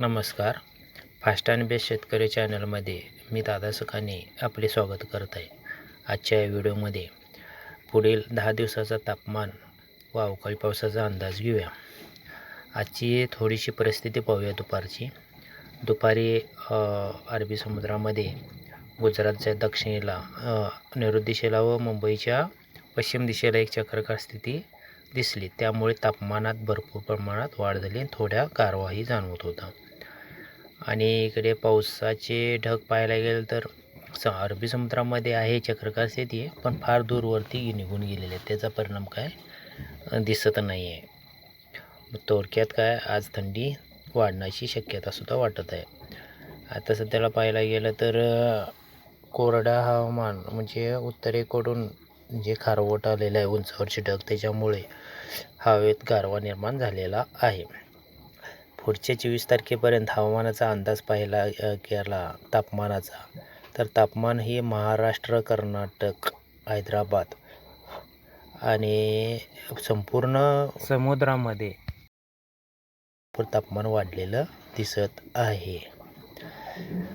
नमस्कार. Fast and best शेतकरी चॅनलमध्ये मी दादा सुखाने आपले स्वागत करत आहे. आजच्या या व्हिडिओमध्ये पुढील दहा दिवसाचा तापमान व अवकाळी पावसाचा अंदाज घेऊया. आजची थोडीशी परिस्थिती पाहूया दुपारची. दुपारी अरबी समुद्रामध्ये गुजरातच्या दक्षिणेला नैऋत्य दिशेला व मुंबईच्या पश्चिम दिशेला एक चक्रकार स्थिती दिसली. त्यामुळे तापमानात भरपूर प्रमाणात वाढ झाली आणि थोड्या गारवाही जाणवत होता आणि इकडे पावसाचे ढग पाहायला गेलं तर स अरबी समुद्रामध्ये आहे चक्रकार स्थिती आहे पण फार दूरवरती निघून गेलेले. आहेत त्याचा परिणाम काय? दिसत नाही आहे थोडक्यात काय? आज थंडी वाढण्याची शक्यतासुद्धा वाटत आहे. आता सध्याला पाहायला गेलं तर कोरडा हवामान म्हणजे उत्तरेकडून जे खारवट आलेलं आहे उंचावरचे ढग त्याच्यामुळे हवेत गारवा निर्माण झालेला आहे. पुढच्या चोवीस तारखेपर्यंत हवामानाचा अंदाज पाहायला अ, गेला तापमानाचा. तर तापमान हे महाराष्ट्र कर्नाटक हैदराबाद आणि संपूर्ण समुद्रामध्ये तापमान वाढलेलं दिसत आहे.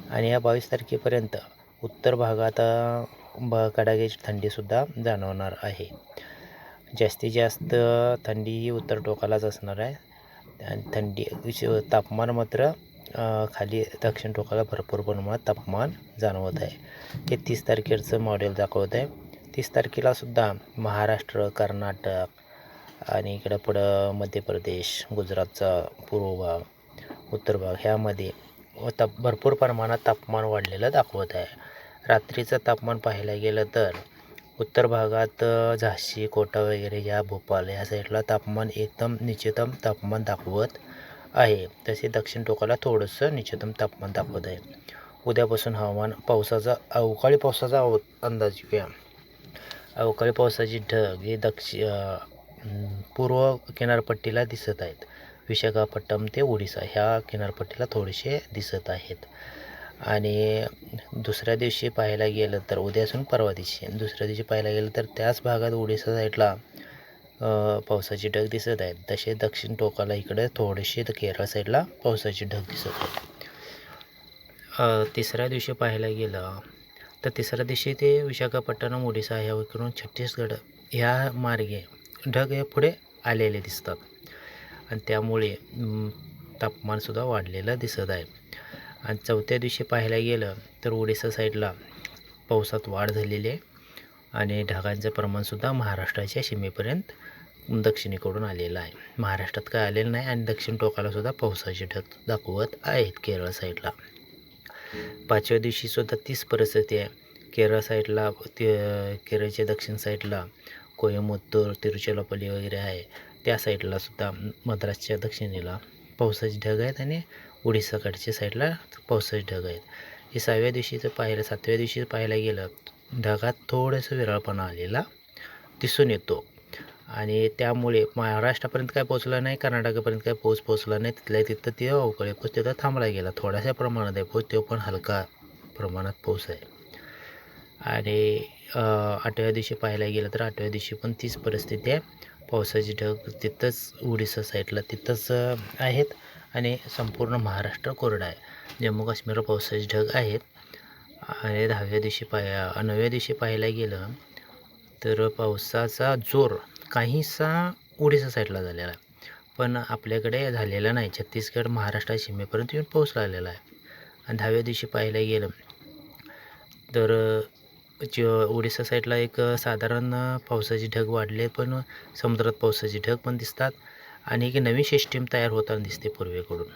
आणि या बावीस तारखेपर्यंत उत्तर भागात ब कडाक्याची थंडीसुद्धा जाणवणार आहे. जास्तीत जास्त थंडी ही उत्तर टोकालाच असणार आहे. आणि थंडी विश- तापमान मात्र खाली दक्षिण टोकाला भरपूर प्रमाणात तापमान जाणवत आहे. हे तीस तारखेचं मॉडेल दाखवत आहे. तीस तारखेला सुद्धा महाराष्ट्र कर्नाटक आणि इकडं पुढं मध्य प्रदेश गुजरातचा पूर्व भाग उत्तर भाग ह्यामध्ये व ताप भरपूर प्रमाणात तापमान वाढलेलं दाखवत आहे. रात्रीचं तापमान पाहायला गेलं तर उत्तर भागात झाशी कोटा वगैरे या भोपाळ या साईडला तापमान एकदम निश्चितम तापमान दाखवत आहे. तसे दक्षिण टोकाला थोडंसं निश्चितम तापमान दाखवत आहे. उद्यापासून हवामान पावसाचा अवकाळी पावसाचा अव अंदाज घेऊया. अवकाळी पावसाची ढग हे दक्षि पूर्व किनारपट्टीला दिसत आहेत. विशाखापट्टणम ते ओडिसा ह्या किनारपट्टीला थोडेसे दिसत आहेत. आणि दुसऱ्या दिवशी पाहायला गेलं तर उद्या असून परवा दिवशी. दुसऱ्या दिवशी पाहायला गेलं तर त्याच भागात ओडिसा साईडला पावसाचे पावसाची ढग दिसत आहेत. तसे दक्षिण टोकाला इकडे थोडेसे केरळ साईडला पावसाची ढग दिसत आहेत. तिसऱ्या दिवशी पाहायला गेलं तर तिसऱ्या दिवशी ते विशाखापट्टणम ओडिसा ह्या इकडून छत्तीसगड ह्या मार्गे ढग हे पुढे आलेले दिसतात. आणि त्यामुळे तापमानसुद्धा वाढलेलं दिसत आहे. आणि चौथ्या दिवशी पाहायला गेलं तर ओडिसा साईडला पावसात वाढ झालेली आहे आणि ढगांचं प्रमाणसुद्धा महाराष्ट्राच्या सीमेपर्यंत दक्षिणेकडून आलेलं आहे. महाराष्ट्रात काय आलेलं नाही आणि दक्षिण टोकालासुद्धा पावसाचे ढग दाखवत आहेत केरळ साईडला. पाचव्या दिवशीसुद्धा तीच परिस्थिती आहे. केरळ साईडला केरळच्या दक्षिण साईडला कोयमुत्तूर तिरुचिरापल्ली वगैरे आहे. त्या साईडलासुद्धा मद्रासच्या दक्षिणेला पावसाचे ढग आहेत आणि उडीसाकडच्या साईडला पावसाचे ढग आहेत. हे सहाव्या दिवशीचं पाहिलं सातव्या दिवशी पाहायला गेलं ढगात थोडंसं विरळपणा आलेला दिसून येतो. आणि त्यामुळे महाराष्ट्रापर्यंत काय पोचला नाही कर्नाटकापर्यंत काय पाऊस पोचला नाही तिथल्या तिथं ते अवकाळी पाऊस तिथं थांबला गेला. थोड्याशा प्रमाणात आहे पाऊस तो पण हलका प्रमाणात पाऊस आहे. आणि आठव्या दिवशी पाहायला गेलं तर आठव्या दिवशी पण तीच परिस्थिती आहे. पावसाची ढग तिथंच उडीसा साईडला तिथंच आहेत आणि संपूर्ण महाराष्ट्र कोरडा आहे. जम्मू काश्मीरला पावसाचे ढग आहेत. आणि दहाव्या दिवशी पाया नवव्या दिवशी पाहायला गेलं तर पावसाचा जोर काहीसा ओडिसा साईडला झालेला आहे. पण आपल्याकडे झालेला नाही. छत्तीसगड महाराष्ट्र सीमेपर्यंत येऊन पाऊस लागलेला आहे. आणि दहाव्या दिवशी पाहायला गेलं तर ज ओडिसा साईडला एक साधारण पावसाचे ढग वाढले पण समुद्रात पावसाचे ढग पण दिसतात. आणि एक नवीन सिस्टीम तयार होताना दिसते पूर्वेकडून.